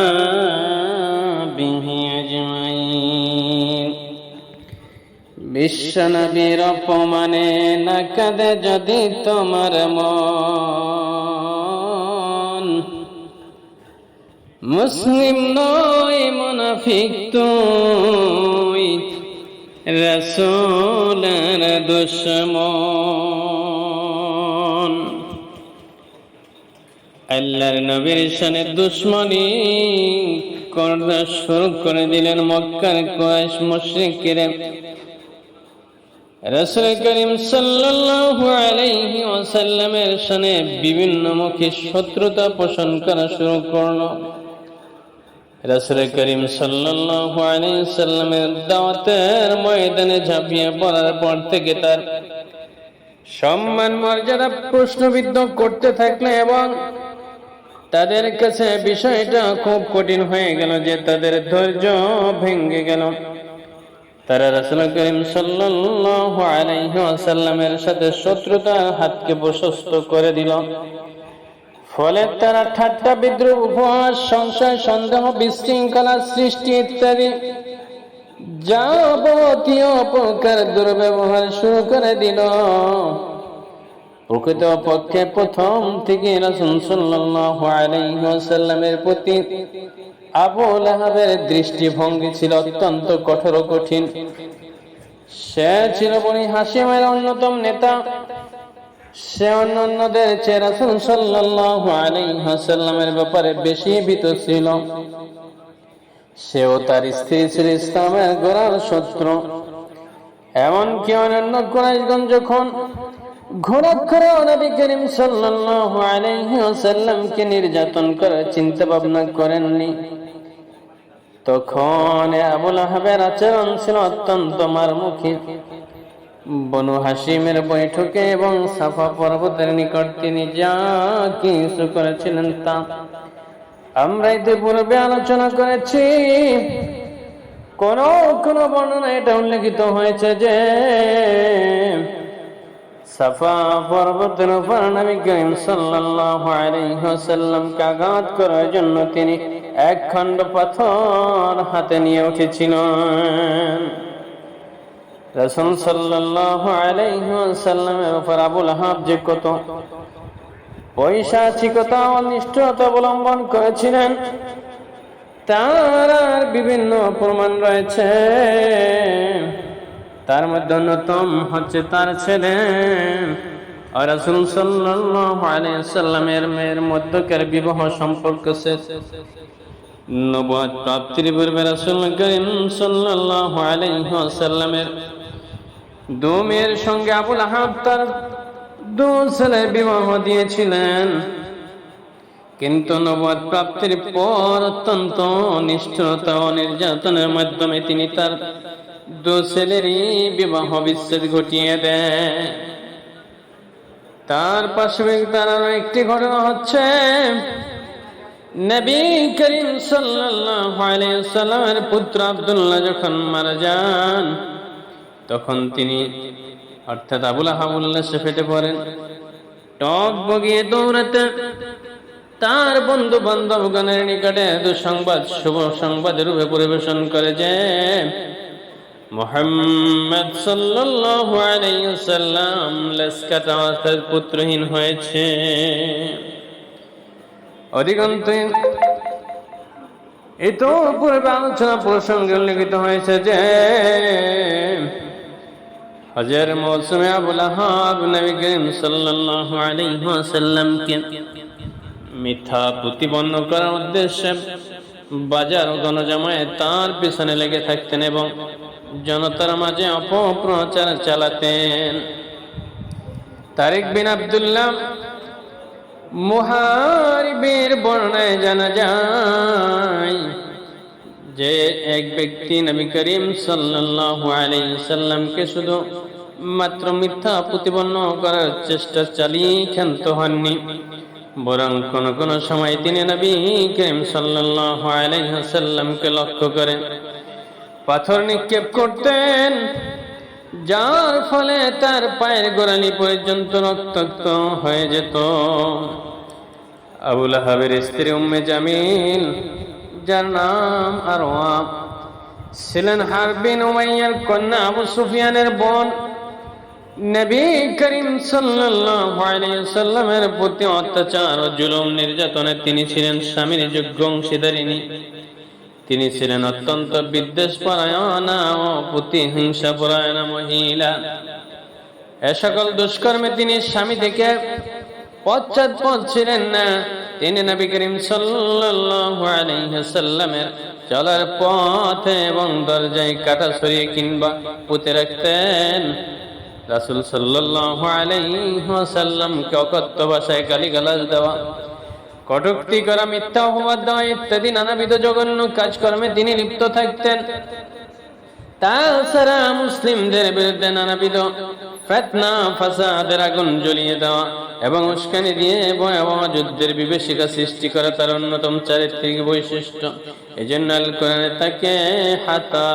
وأصحابه أجمعين বিশ্বনবীর অপমানে না কাঁদে যদি তোমার মন মুসলিম নয় মুনাফিক তুই রসুলের দুশ্মন আল্লাহর নবীর সানে দুশ্মনী করতে শুরু করে দিলেন মক্কার কোয়েশ মুশরিকেরা। রসুল করিম সাল্লাল্লাহু আলাইহি ওয়াসাল্লামের সানে বিভিন্ন মুখে শত্রুতা পোষণ করা শুরু করল। রসুল করিম সাল্লাল্লাহু সাল্লামের দাওয়াতের ময়দানে ঝাঁপিয়ে পড়ার পর থেকে তার সম্মান মর্যাদা প্রশ্নবিদ্ধ করতে থাকলে এবং তাদের কাছে বিষয়টা খুব কঠিন হয়ে গেল যে তাদের ধৈর্য ভেঙে গেল। তারা রাসূল করিম ওয়াসাল্লামের সাথে শত্রুতার হাতকে প্রশস্ত করে দিল। ফলে তারা ঠাট্টা বিদ্রুপ উপহাস, সংশয়, সন্দেহ, বিশৃঙ্খলা সৃষ্টি ইত্যাদি যাবতীয় প্রকার দুর্ব্যবহার শুরু করে দিল। প্রকৃত পক্ষে প্রথম থেকে রাসূল প্রতি আবু লাহাবের দৃষ্টিভঙ্গি ছিল অত্যন্ত কঠোর কঠিন। সে ছিল বনি হাসিমের অন্যতম নেতা। সে অন্যান্যদের চেয়ে রাসূল সাল্লাল্লাহু আলাইহি ব্যাপারে বেশি ভীত ছিল। সেও তার স্ত্রী ছিল ইসলামের গোড়ার শত্রু। এমনকি অন্যান্য কোরাইশগঞ্জ যখন ঘোরাক্ষরে নবী করিম সাল্লাল্লাহু নির্যাতন করার চিন্তা ভাবনা করেননি। তখন আবুল আহাবের আচরণ ছিল অত্যন্ত মারমুখী। বনু হাসিমের বৈঠকে এবং সাফা পর্বতের নিকট তিনি যা কিছু করেছিলেন তা আমরা ইতিপূর্বে আলোচনা করেছি। কোন কোন বর্ণনা এটা উল্লেখিত হয়েছে যে সাফা পর্বতের উপর নবী করিম সাল্লাল্লাহু আলাইহি ওয়াসাল্লামকে আঘাত করার জন্য তিনি এক খণ্ড পাথর হাতে নিয়ে উঠেছিলেন। রাসূল সাল্লাল্লাহু আলাইহি ওয়াসাল্লামের উপর আবুল আহাব যে কত পৈশাচিকতা ও অবলম্বন করেছিলেন, তার আর বিভিন্ন প্রমাণ রয়েছে। তার মধ্যে অন্যতম হচ্ছে তার ছেলে। সাল্লামের মেয়ের মধ্যকার বিবাহ সম্পর্ক প্রাপ্তির পূর্বে রাসূল আলাইহি দু সঙ্গে বিবাহ দিয়েছিলেন। কিন্তু নবদ প্রাপ্তির পর অত্যন্ত নিষ্ঠুরতা ও নির্যাতনের মাধ্যমে তিনি তার দু ছেলেরই বিবাহ বিচ্ছেদ ঘটিয়ে দেয়। তার পাশাপাশি তার একটি ঘটনা হচ্ছে, নবী করিম সাল্লামের পুত্র আব্দুল্লাহ যখন মারা যান, তখন তিনি অর্থাৎ আবুল আহাবুল্লাহ সে ফেটে পড়েন। টক বগিয়ে দৌড়াতে তার বন্ধু বান্ধবগণের নিকটে দুঃসংবাদ, শুভ সংবাদ রূপে পরিবেশন করে যে মোহাম্মদ সাল্লাল্লাহু আলাইহি সাল্লাম লেসকাটা অর্থাৎ পুত্রহীন হয়েছে। অধিকান্ত এই তো পূর্বে আলোচনা প্রসঙ্গে উল্লেখিত হয়েছে যে হজের মৌসুমে আবুল আহাব নবী করিম সাল্লাল্লাহু আলাইহি ওয়াসাল্লামকে মিথ্যা প্রতিপন্ন করার উদ্দেশ্যে বাজার ও গণজামায় তার পিছনে লেগে থাকতেন এবং জনতার মাঝে অপপ্রচার চালাতেন। তারিক বিন আব্দুল্লাহ মুহারিবের বর্ণায় জানা যায় যে এক ব্যক্তি নবী করিম সাল্লাল্লাহু আলাইহি সাল্লামকে শুধু মাত্র মিথ্যা প্রতিপন্ন করার চেষ্টা চালিয়ে ক্ষান্ত হননি। বরং কোন কোন সময় তিনি নবী করিম আলাইহি লক্ষ্য করে পাথর নিক্ষেপ করতেন, যার ফলে তার পায়ের গোড়ালি পর্যন্ত রক্তাক্ত হয়ে যেত। আবুল আহাবের স্ত্রী উম্মে জামিল, যার নাম আর ছিলেন হারবিন উমাইয়ার কন্যা আবু সুফিয়ানের বোন। নবী করিম সাল্লামের প্রতি অত্যাচার ও জুলুম নির্যাতনে তিনি ছিলেন স্বামীর যোগ্য অংশীদারিণী। তিনি ছিলেন অত্যন্ত বিদ্বেষ পরায়ণা ও প্রতিহিংসা পরায়ণা মহিলা। এ সকল দুষ্কর্মে তিনি স্বামী থেকে পশ্চাৎপদ ছিলেন না। তিনি নবী করিম সাল্লামের চলার পথে এবং দরজায় কাটা সরিয়ে কিংবা পুঁতে রাখতেন। রাসূল সাল্লাল্লাহু আলাইহি ওয়াসাল্লামকে অকথ্য ভাষায় গালিগালাজ দেওয়া, কটুক্তি করা, মিথ্যা অপবাদ দেওয়া ইত্যাদি নানাবিধ জঘন্য কাজকর্মে তিনি লিপ্ত থাকতেন। তাছাড়া মুসলিমদের বিরুদ্ধে নানাবিধ ফেতনা, ফাসাদের আগুন জ্বলিয়ে দেওয়া এবং উস্কানি দিয়ে ভয়াবহ যুদ্ধের বিভীষিকা সৃষ্টি করা তার অন্যতম চারিত্রিক বৈশিষ্ট্য। এই জন্য তাকে হাতা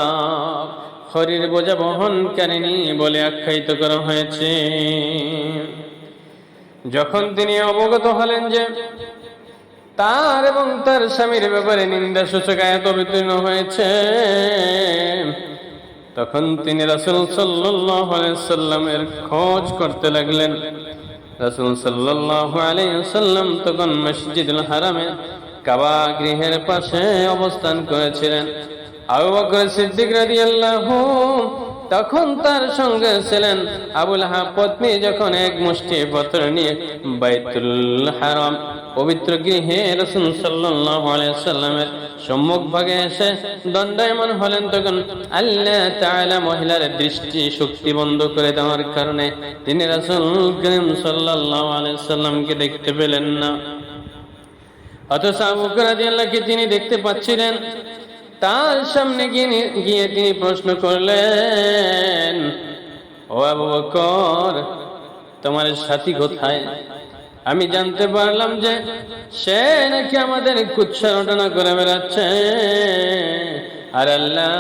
হরির বোঝা বহনকারিণী বলে আখ্যায়িত করা হয়েছে। যখন তিনি অবগত হলেন যে তার এবং তার স্বামীর ব্যাপারে নিন্দা সূচক আয়াত অবতীর্ণ হয়েছে, তখন তিনি রাসুল সাল্লামের খোঁজ করতে লাগলেন। রাসুল সাল্লাম তখন মসজিদুল হারামে কাবা গৃহের পাশে অবস্থান করেছিলেন। আবু বকর সিদ্দিক রাদিয়াল্লাহু তখন তার সঙ্গে ছিলেন। আবুল হাব পত্নী যখন এক মুষ্টি পত্র নিয়ে বাইতুল হারাম পবিত্র গৃহে রসুল সাল্লাল্লাহু আলাইহি সাল্লামের সম্মুখ ভাগে এসে দণ্ডায়মান হলেন তখন আল্লাহ তাআলা মহিলার দৃষ্টি শক্তি বন্ধ করে দেওয়ার কারণে তিনি রাসূল করিম সাল্লাল্লাহু আলাইহি সাল্লামকে দেখতে পেলেন না। অথচ আবু বকর তিনি দেখতে পাচ্ছিলেন? তার সামনে গিয়ে গিয়ে তিনি প্রশ্ন করলেন, ও আবু বকর, তোমার সাথী কোথায়? আমি জানতে পারলাম যে সে নাকি আমাদের কুচ্ছারটনা করে বেড়াচ্ছে। আর আল্লাহ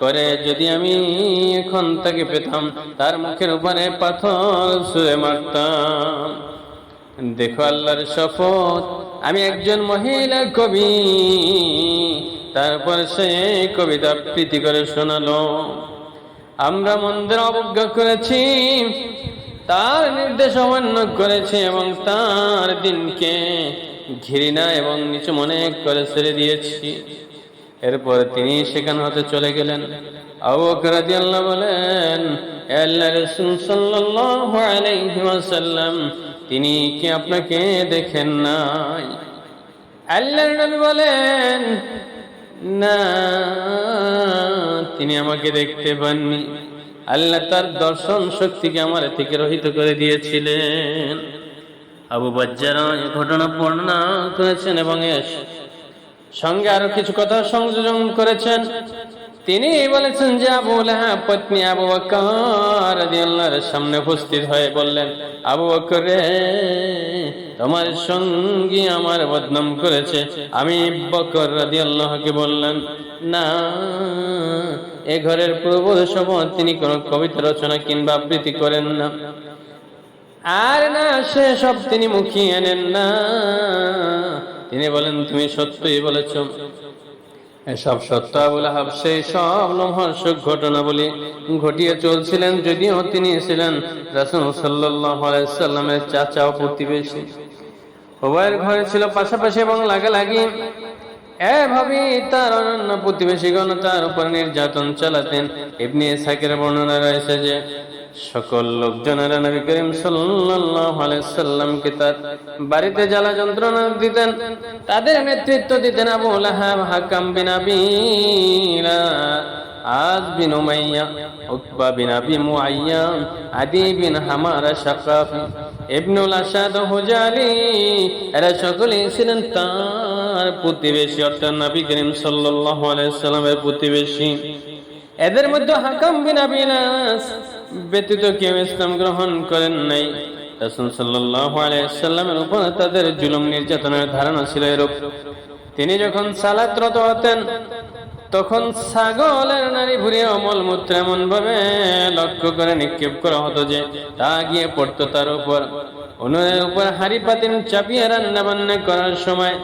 করে যদি আমি এখন তাকে পেতাম, তার মুখের উপরে পাথর শুয়ে মারতাম। দেখো আল্লাহর শপথ, আমি একজন মহিলা কবি। তারপর সে কবিতা প্রীতি করে শোনালো। আমরা মন্দির অবজ্ঞা করেছি, তার নির্দেশ অমান্য করেছে এবং তার দিনকে ঘৃণা এবং নিচু মনে করে ছেড়ে দিয়েছি। এরপর তিনি সেখান হতে চলে গেলেন। আল্লাহ বলেন আল্লাহ রসুল ওয়াসাল্লাম তিনি কি আপনাকে দেখেন নাই? আল্লাহর নবী বলেন, না, তিনি আমাকে দেখতে পাননি। আল্লাহ তার দর্শন শক্তিকে আমার থেকে রহিত করে দিয়েছিলেন। আবু বাজ্জারা ঘটনা বর্ণনা করেছেন এবং সঙ্গে আরও কিছু কথা সংযোজন করেছেন। তিনি বলেছেন, যে আবু লাহাব পত্নী আবু বকর রাদিয়াল্লাহর সামনে উপস্থিত হয়ে বললেন, আবু বকর রে, তোমার সঙ্গী আমার বদনাম করেছে। আমি বকর রাদিয়াল্লাহকে বললেন না, এ ঘরের শপথ তিনি কোন কবিতা রচনা কিংবা আবৃত্তি করেন না। আর না, সে সব তিনি মুখিয়ে আনেন না। তিনি বলেন, তুমি সত্যই বলেছ। এসব আহাব, সেই সব লোমহর্ষক ঘটনা বলি ঘটিয়ে চলছিলেন যদিও তিনি ছিলেন রাসুল সাল্লাহ সাল্লামের চাচা ও প্রতিবেশী। উভয়ের ঘরে ছিল পাশাপাশি এবং লাগালাগি। এভাবে তার অনন্য প্রতিবেশীগণ তার উপর নির্যাতন চালাতেন। এমনি ইসহাকের বর্ণনা রয়েছে যে সকল লোকজনেরা নবী করিম সাল্লামকে তার বাড়িতে জ্বালা যন্ত্রণা দিতেন। তাদের নেতৃত্ব দিতেন আবু হাকাম বিন আজ বিন বিন আবি আদি বিন হামারা, শাকাফি, ইবনুল আসাদ এরা সকলেই ছিলেন তার প্রতিবেশী, অর্থাৎ নবী করিম সাল্লাল্লাহু আলাইহি সাল্লামের প্রতিবেশী। এদের মধ্যে হাকাম বিন আবিলাস ব্যতীত কেউ ইসলাম গ্রহণ করেন নাই। রাসূল সাল্লাল্লাহু আলাইহি সাল্লামের উপর তাদের জুলুম নির্যাতনের ধারণা ছিল এরূপ। তিনি যখন সালাতরত হতেন তখন ছাগলের নারী ভুড়ি অমল মূত্র এমন ভাবে লক্ষ্য করে নিক্ষেপ করা হতো যে তা গিয়ে পড়তো তার উপর। উনুনের উপর হাড়ি পাতিল চাপিয়ে রান্না বান্না করার সময়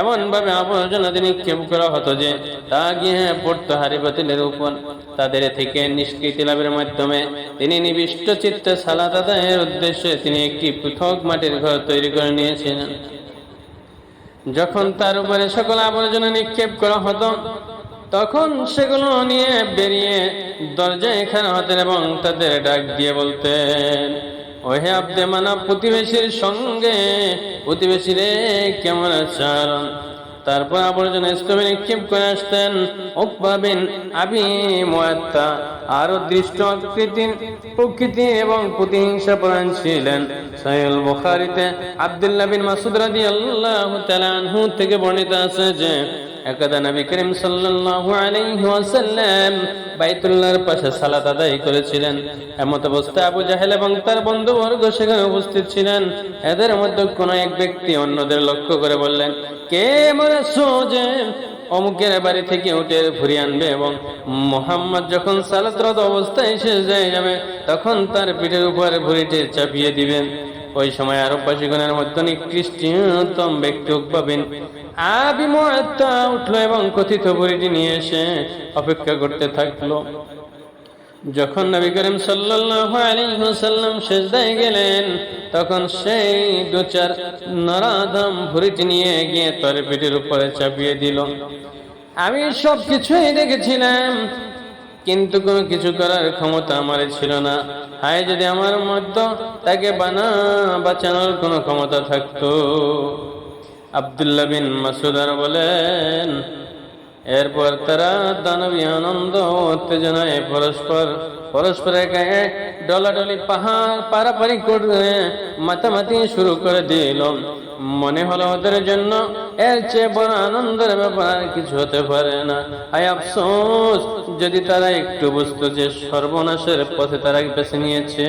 এমন ভাবে আবর্জনা নিক্ষেপ করা হতো যে তা গিয়ে পড়তো হাড়ি পাতিলের উপর। তাদের থেকে নিষ্কৃতি লাভের মাধ্যমে তিনি নিবিষ্ট চিত্তে সালাত আদায়ের উদ্দেশ্যে তিনি একটি পৃথক মাটির ঘর তৈরি করে নিয়েছিলেন। যখন তার উপরে সকল আবর্জনা নিক্ষেপ করা হতো তখন সেগুলো নিয়ে বেরিয়ে দরজায় খানা হতেন এবং তাদের ডাক দিয়ে বলতেন, ওহে আব্দে মানা প্রতিবেশীর সঙ্গে প্রতিবেশী রে কেমন আছেন তারপর আবর্জনা স্তূপে নিক্ষেপ করে আসতেন উকবাবিন আবি মুয়াত্তা আরও দৃষ্ট আকৃতির প্রকৃতি এবং প্রতিহিংসা প্রধান ছিলেন। সাহিল বুখারীতে আব্দুল্লাহ বিন মাসুদ তাআলা আনহু থেকে বর্ণিত আছে যে একদা নবী করিম সাল্লাল্লাহু আলাইহি ওয়াসাল্লাম বাইতুল্লাহর পাশে সালাত আদায় করেছিলেন। এমত অবস্থায় আবু জাহেল এবং তার বন্ধুবর্গ সেখানে উপস্থিত ছিলেন। এদের মধ্যে কোন এক ব্যক্তি অন্যদের লক্ষ্য করে বললেন, কে মরেছো যে অমুকের বাড়ি থেকে উঠে ঘুরিয়ে আনবে এবং মোহাম্মদ যখন সালাতরত অবস্থায় শেষ যায় যাবে, তখন তার পিঠের উপর ভুড়িটি চাপিয়ে দিবেন? ওই সময় আরববাসীগণের মধ্যে নিকৃষ্টতম ব্যক্তি পাবেন আবি মুআত্তা উঠল এবং কথিত বুড়িটি নিয়ে এসে অপেক্ষা করতে থাকল। যখন নবী করিম সাল্লাল্লাহু আলাইহি ওয়াসাল্লাম গেলেন, তখন সেই দু চার নরাধম ভুড়িটি নিয়ে গিয়ে তার পিঠের উপরে চাপিয়ে দিল। আমি সব কিছুই দেখেছিলাম কিন্তু কোনো কিছু করার ক্ষমতা আমার ছিল না। হায়, যদি আমার মতো তাকে বানা, বাঁচানোর কোনো ক্ষমতা থাকতো। আবদুল্লাহ বিন মাসুদার বলেন, এরপর তারা দানবী আনন্দ উত্তেজনায় পরস্পর পরস্পরের গায়ে ডলাডলি পাহাড় পারাপারি করে মাতামাতি শুরু করে দিল। মনে হলো ওদের জন্য এর চেয়ে বড় আনন্দের ব্যাপার কিছু হতে পারে না। আই আফসোস, যদি তারা একটু বুঝতো যে সর্বনাশের পথে তারা বেছে নিয়েছে।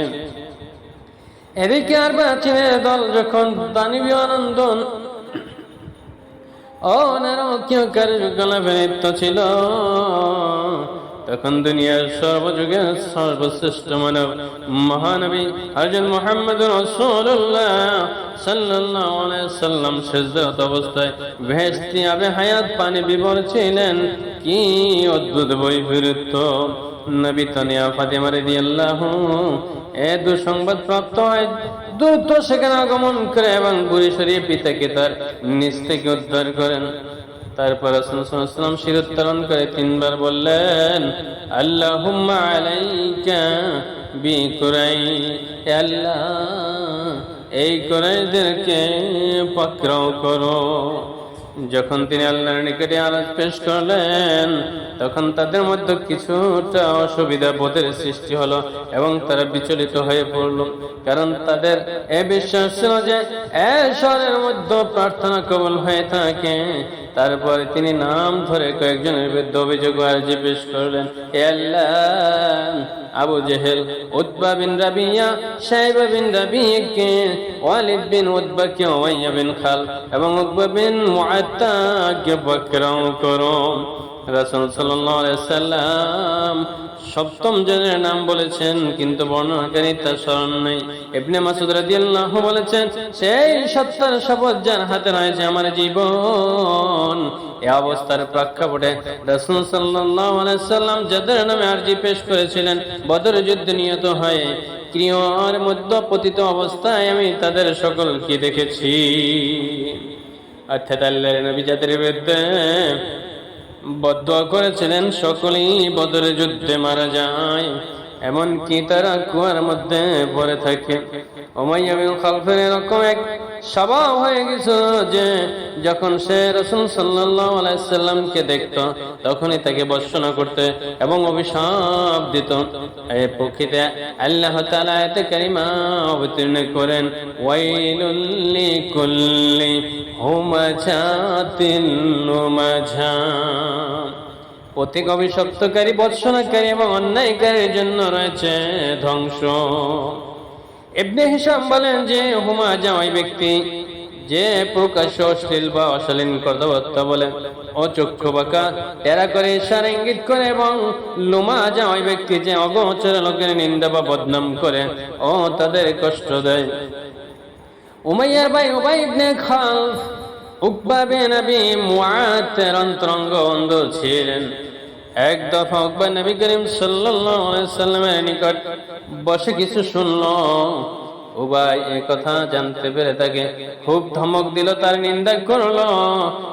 এদিকে আর বাচিনের দল যখন দানবী আনন্দ। ও নারকীয় কার্যকলাপে লিপ্ত ছিল। তখন দুনিয়ার সর্বযুগের সর্বশ্রেষ্ঠ মানব, মহানবী হযরত মুহাম্মদ সাল্লাম অবস্থায় ভেস্তি আবে হায়াত পানি বিবর ছিলেন কি অদ্ভুত বৈপরীত্য। নবী তানিয়া ফাতেমা রাদিয়াল্লাহু এ প্রাপ্ত হয় দ্রুত সেখানে আগমন করে এবং বুড়ি সরিয়ে পিতাকে তার নিচ থেকে উদ্ধার করেন। তারপর রসুলাম শিরোত্তরণ করে তিনবার বললেন আলাইকা বি আল্লাহ এই কুরাইদেরকে পাকড়াও করো। যখন তিনি আল্লাহর নিকটে আলাজ পেশ করলেন, তখন তাদের মধ্যে কিছুটা অসুবিধা বোধের সৃষ্টি হলো এবং তারা বিচলিত হয়ে পড়ল। কারণ তাদের এ বিশ্বাস ছিল যে, এ স্বরের মধ্যে প্রার্থনা কবল হয়ে থাকে। তারপরে তিনি নাম ধরে কয়েকজনের বিরুদ্ধে অভিযোগ আর্জি পেশ করলেন আবু জেহেল উদ্বা বিন রাবিয়া সাইবা বিন রাবিয়াকে, ওয়ালিদ বিন উতবাকে, ওয়াইয়া বিন খাল এবং উদ্বা বিন মুআত্তাকে বকরাও করো। রাসূল সাল্লাম সপ্তম জনের নাম বলেছেন, কিন্তু বর্ণনাকারী তার স্মরণ নেই। ইবনে মাসুদ রাদিয়াল্লাহু বলেছেন, সেই সত্তর শপথ যার হাতে রয়েছে আমার জীবন এই অবস্থার প্রেক্ষাপটে রাসূল সাল্লাল্লাহু আলাইহি সাল্লাম যাদের নামে আরজি পেশ করেছিলেন, বদর যুদ্ধে নিহত হয়ে। ক্রিয়ার মধ্যে পতিত অবস্থায় আমি তাদের সকলকে দেখেছি। অর্থাৎ আল্লাহর নবী যাদের বিরুদ্ধে বদ্ধ করেছিলেন সকলেই বদরে যুদ্ধে মারা যায়। এমনকি তারা কুয়ার মধ্যে পড়ে থাকে। ওমাইয়া বিন খালফের এরকম এক স্বভাব হয়ে গেছিল যে, যখন সে রসুল সাল্লাল্লাহু আলাইহি সাল্লামকে দেখত, তখনই তাকে বর্ষণা করতে এবং অভিশাপ দিত। এই প্রকৃতি আল্লাহ তাআলা আয়াতে কারিমা অবতীর্ণ করেন। ওয়াইলুল লিকুল্লি। প্রত্যেক অভিশপ্তকারী বৎসনাকারী এবং অন্যায়কারীর জন্য রয়েছে ধ্বংস। এমনি হিসাব বলেন যে, হুমা ওই ব্যক্তি যে প্রকাশ্য, অশ্লীল বা অশালীন কথাবার্তা বলে ও চক্ষু বাঁকা, টেরা করে, ইশারা ইঙ্গিত করে এবং লুমা ওই ব্যক্তি যে অগোচর লোকের নিন্দা বা বদনাম করে, ও তাদের কষ্ট দেয়। উমাইয়ার ভাই উবাই ইবনে উকবা বিন আবি মুআতের অন্তরঙ্গ বন্ধু ছিলেন। এক দফা উকবা নবী করিম সাল্লাল্লাহু আলাইহি সাল্লামের নিকট বসে কিছু শুনল। উবাই এ কথা জানতে পেরে তাকে খুব ধমক দিল, তার নিন্দা করল।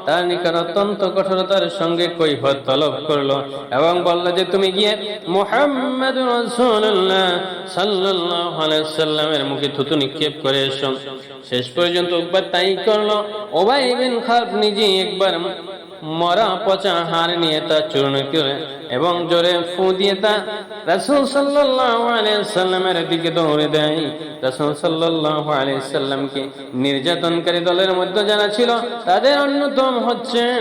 তার নিকট অত্যন্ত কঠোরতার সঙ্গে কৈফত তলব করল এবং বলল যে, তুমি গিয়ে মোহাম্মদ রাসূলুল্লাহ সাল্লাল্লাহু আলাইহি সাল্লামের মুখে থুতু নিক্ষেপ করে এসো। শেষ পর্যন্ত একবার তাই করল। ওবাই বিন খালফ নিজে একবার মরা পচা হার নিয়ে তা চূর্ণ করে এবং জোরে ফু দিয়ে তা রাসুল সাল্লামের দিকে দৌড়ে দেয়। রাসুল সাল্লাহ আলাইহি সাল্লামকে নির্যাতনকারী দলের মধ্যে যারা ছিল, তাদের অন্যতম হচ্ছেন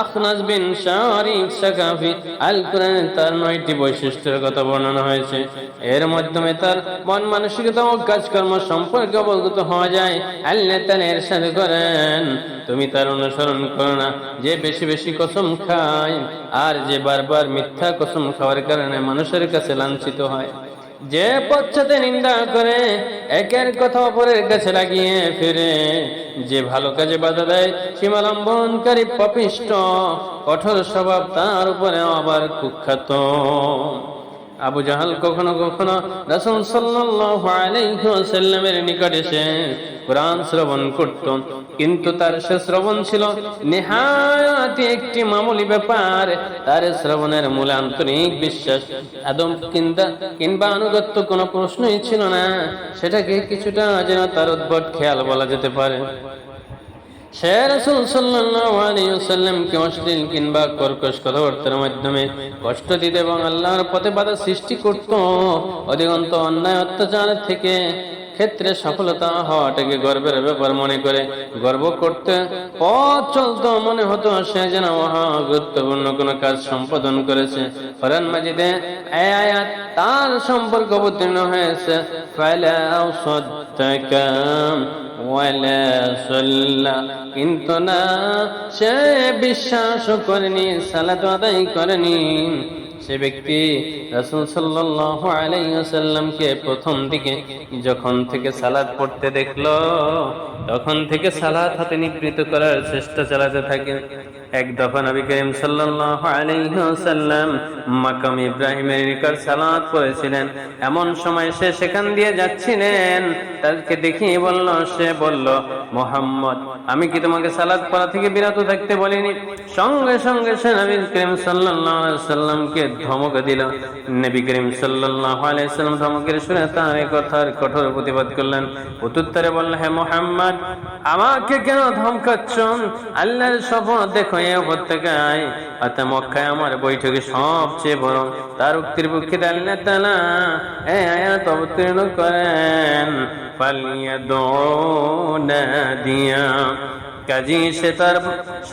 আখনাস বিন শারিক সাকাফি আল তার নয়টি বৈশিষ্ট্যের কথা বর্ণনা হয়েছে। এর মাধ্যমে তার মন মানসিকতা ও কাজকর্ম সম্পর্কে অবগত হওয়া যায়। আল্লাহ তাআলা ইরশাদ করেন, তুমি তার অনুসরণ করো না, যে বেশি বেশি কসম খায়, আর যে বারবার মিথ্যা কসম খাওয়ার কারণে মানুষের কাছে লাঞ্ছিত হয়। যে পচ্ছতে নিন্দা করে, একের কথা অপরের কাছে লাগিয়ে ফিরে। যে ভালো কাজে বাধা দেয়, সীমালম্বনকারী পপিষ্ট, কঠোর স্বভাব তার উপরে আবার কুখ্যাত। আবু জাহাল কখনো কখনো রাসূল সাল্লাল্লাহু নিকট এসে কোরআন শ্রবণ করত। কিন্তু তার সে শ্রবণ ছিল নেহায়াতি একটি মামুলি ব্যাপার। তার শ্রবণের মূলে আন্তরিক বিশ্বাস, আদম কিংবা কিংবা আনুগত্য কোনো প্রশ্নই ছিল না। সেটাকে কিছুটা যেন তার উদ্ভট খেয়াল বলা যেতে পারে। সে রসুল সাল্লামকে অশ্লীল কিংবা কর্কশ কথাবার্তার মাধ্যমে কষ্ট দিতে এবং আল্লাহর পথে বাধা সৃষ্টি করত। অধিকন্ত অন্যায় অত্যাচার থেকে ক্ষেত্রে সফলতা হওয়াটাকে গর্বের ব্যাপার মনে করে। গর্ব করতে পথ চলতো, মনে হতো সে যেন মহা গুরুত্বপূর্ণ কোনো কাজ সম্পাদন করেছে। ফরান মাজিদে তার সম্পর্ক অবতীর্ণ হয়েছে। কিন্তু না, সে বিশ্বাস করেনি, সালাত আদায় করেনি। সে ব্যক্তি রসুল সাল্লাইকে প্রথম দিকে যখন থেকে সালাদ পড়তে দেখল, তখন থেকে সালাদ হাতে নিবৃত করার চেষ্টা চালাতে থাকে। এক দফা নবী করিম ওয়াসাল্লাম মাকাম ইব্রাহিমের নিকট সালাত পড়েছিলেন। এমন সময় সে সেখান দিয়ে যাচ্ছিলেন। তাকে দেখি বলল, সে বলল, মোহাম্মদ, আমি কি তোমাকে সালাত পড়া থেকে বিরত থাকতে বলিনি? সঙ্গে সঙ্গে সে নবী করিম সাল্লামকে ধমক দিল। নবী করিম সাল্লাম ধমকের শুনে তার কথার কঠোর প্রতিবাদ করলেন। প্রত্যুত্তরে বললেন হে মোহাম্মদ, আমাকে কেন ধমকাচ্ছ? আল্লাহর শপথ দেখো উপত্যকায়। অর্থাৎ মক্কায় আমার বৈঠকে সবচেয়ে বড়। তার উক্তির পক্ষে অবতীর্ণ করেন, ফালিয়াদুনা দিয়া। কাজী সে তার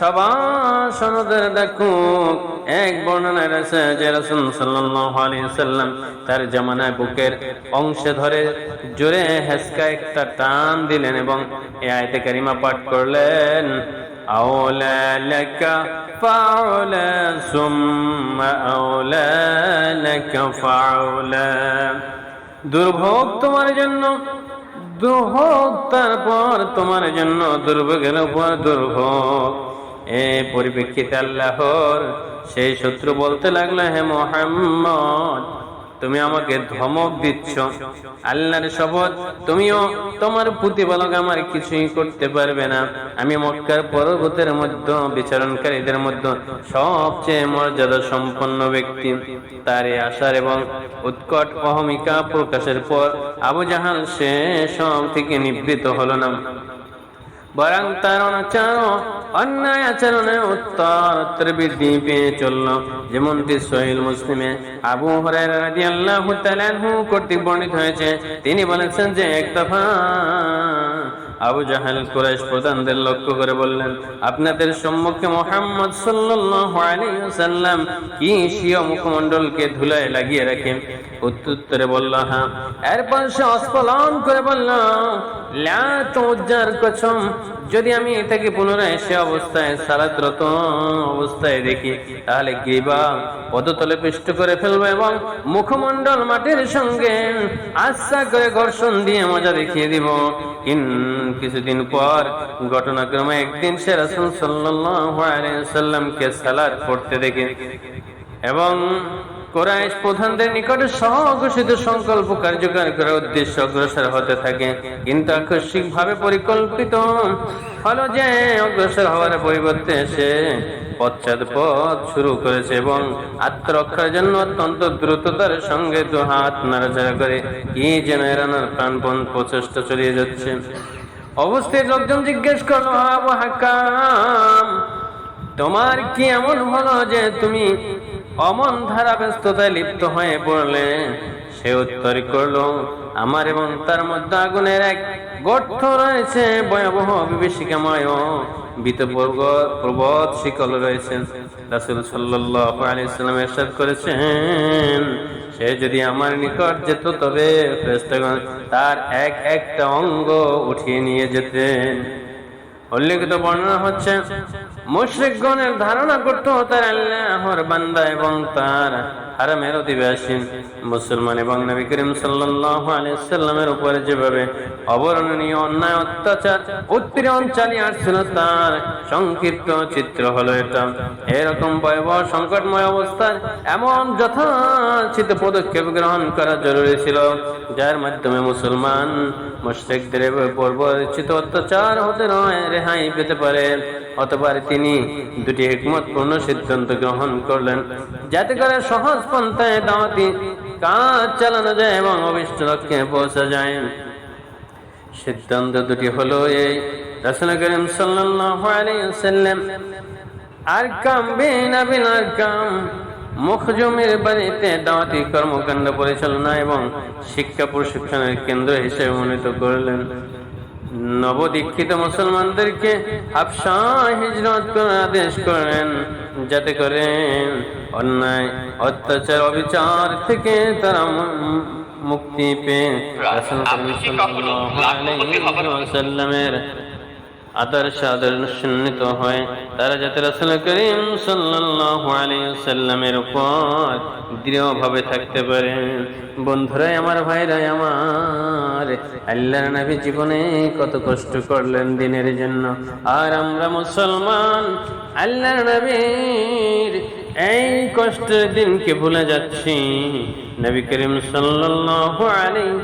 সবাসনদের দেখুক এক বর্ণনায় রয়েছে যে আলাইহি সাল্লাম তার জামানায় বুকের অংশে ধরে জোরে হেসকা একটা টান দিলেন এবং এই আয়াতে কারিমা পাঠ করলেন। আওলা লাকা ফাউলা সুম্মা আওলা লাকা ফাউলা দুর্ভোগ তোমার জন্য, দুর্ভোগ তারপর তোমার জন্য দুর্ভোগের উপর দুর্ভোগ। এ পরিপ্রেক্ষিতে আল্লাহর সেই শত্রু বলতে লাগল, হে মোহাম্মদ তুমি আমাকে ধমক দিচ্ছ। আল্লাহর শপথ, তুমিও তোমার প্রতিপালক আমার কিছুই করতে পারবে না। আমি মক্কার পর্বতের মধ্যে, বিচরণকারীদের মধ্যে সবচেয়ে মর্যাদা সম্পন্ন ব্যক্তি। তার আশার এবং উৎকট অহমিকা প্রকাশের পর আবু জাহাল সে সব থেকে নিবৃত হলো না। বরং তার অনাচার অন্যায় আচরণে উত্তর বৃদ্ধি পেয়ে চলল। যেমনটি সহিল মুসলিমে আবু তাআলা আনহু কর্তৃক বর্ণিত হয়েছে। তিনি বলেছেন যে, এক দফা আবু জাহাল কুরাইশ প্রধানদের লক্ষ্য করে বললেন, আপনাদের সম্মুখে মোহাম্মদ ওয়াসাল্লাম কি স্বীয় মুখমণ্ডলকে ধুলায় লাগিয়ে রাখেন উত্তরে বলল হ্যাঁ। এরপর সে অস্ফলন করে বলল কসম, যদি আমি এটাকে পুনরায় সে অবস্থায়, সালাতরত অবস্থায় দেখি, তাহলে গ্রীবা পদতলে পিষ্ট করে ফেলব এবং মুখমণ্ডল মাটির সঙ্গে আশা করে ঘর্ষণ দিয়ে মজা দেখিয়ে দিব। কিন কিছুদিন পর ঘটনাক্রমে একদিন সে রাসূল সাল্লামকে সালাত পড়তে দেখে এবং কোরআশ প্রধানদের নিকটে সহঘোষিত সংকল্প কার্যকর করার উদ্দেশ্য অগ্রসর হতে থাকে। কিন্তু আকস্মিক ভাবে পরিকল্পিত হলো যে অগ্রসর হওয়ার পরিবর্তে সে পশ্চাৎ পথ শুরু করেছে এবং আত্মরক্ষার জন্য অত্যন্ত দ্রুততার সঙ্গে দু হাত নাড়াচাড়া করে কি যেন এড়ানোর প্রাণপণ প্রচেষ্টা চালিয়ে যাচ্ছে। অবস্থিত লোকজন জিজ্ঞেস করল আবু হাকাম তোমার কি এমন হলো যে তুমি অমন ধারা ব্যস্ততায় লিপ্ত হয়ে পড়লে? সে উত্তর করল, আমার এবং তার মধ্যে আগুনের এক গর্ত রয়েছে, ভয়াবহ বিভীষিকাময় বিতপর্বত শিকল রয়েছে। রাসুল সাল্লাহ আলী ইসলাম এরশাদ করেছেন, সে যদি আমার নিকট যেত, তবে তার এক একটা অঙ্গ উঠিয়ে নিয়ে যেতেন। উল্লেখিত বর্ণনা হচ্ছে, মুশ্রিকগণের ধারণা করতো তার আল্লাহর বান্দা এবং তার হারামের অধিবাসী মুসলমান এবং নবী করিম সাল্লাল্লাহু আলাইহি সাল্লামের উপরে যেভাবে অবর্ণনীয় অন্যায়, অত্যাচার উৎপীড়ন চালিয়ে আসছিল, তার সংক্ষিপ্ত চিত্র হলো এটা। এরকম ভয়াবহ, সংকটময় অবস্থায় এমন যথাচিত পদক্ষেপ গ্রহণ করা জরুরি ছিল, যার মাধ্যমে মুসলমান মুশরিকদের পর্বচিত অত্যাচার হতে নয়, রেহাই পেতে পারে। অথবা তিনি দুটি হিকমতপূর্ণ সিদ্ধান্ত গ্রহণ করলেন। যাতে করে সহজ পন্থায় দাওয়াতি কাজ চালানো যায় এবং অভিষ্ট লক্ষ্যে পৌঁছা যায়। সিদ্ধান্ত দুটি হলো এই, রাসূল করিম সাল্লাল্লাহু আলাইহি ওয়াসাল্লাম, আরকাম বিন আবিল আরকাম, মুখজমের বাড়িতে দাওয়াতি কর্মকাণ্ড পরিচালনা এবং শিক্ষা প্রশিক্ষণের কেন্দ্র হিসেবে মনোনীত করলেন। নবদীক্ষিত মুসলমানদেরকে হাফসা হিজরত করার আদেশ করেন যাতে করে অন্যায় অত্যাচার অবিচার থেকে তারা মুক্তি পেয়ে আদর্শ আদর্শ হয় তারা যাতে রাসূল করিম সাল্লাল্লাহু আলাইহি সাল্লামের উপর দৃঢ়ভাবে থাকতে পারে। বন্ধুরা, আমার ভাইরা, আমার আল্লাহর নবী জীবনে কত কষ্ট করলেন দিনের জন্য। আর আমরা মুসলমান, আল্লাহর নবীর এই কষ্টের দিনকে ভুলে যাচ্ছি। নবী করিম সাল্লাল্লাহু আলাইহি